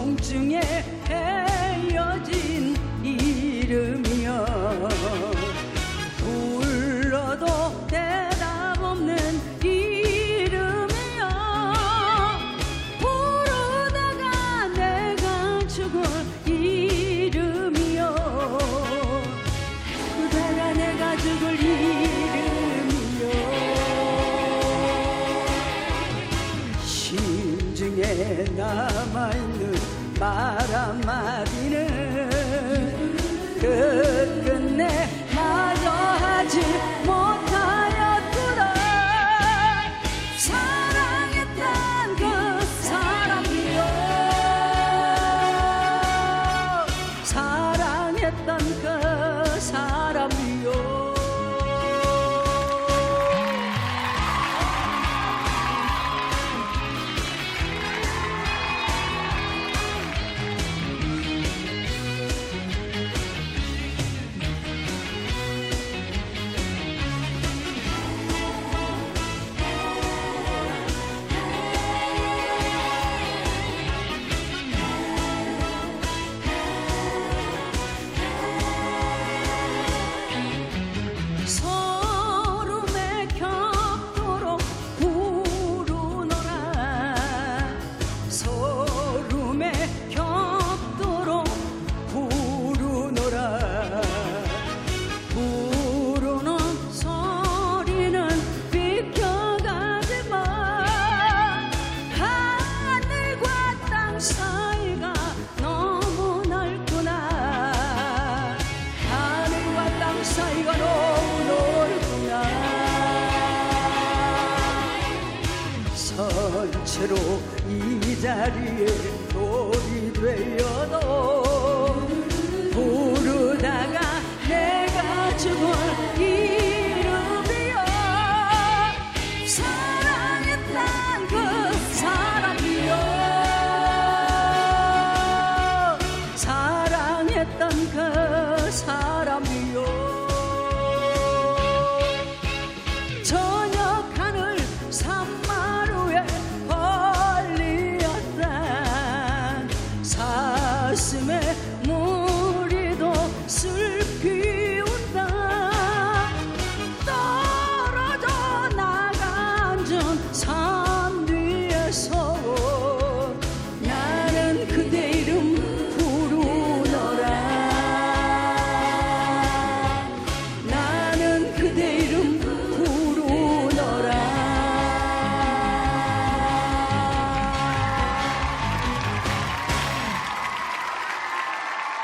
통증에 내 남아있는 말 한마디는 끝끝내 마저 하지 못하였구나. 사랑했던 그 사람이요 사랑했던 그 사람이요 자리에 돌이 되어도 부르다가 내가 죽을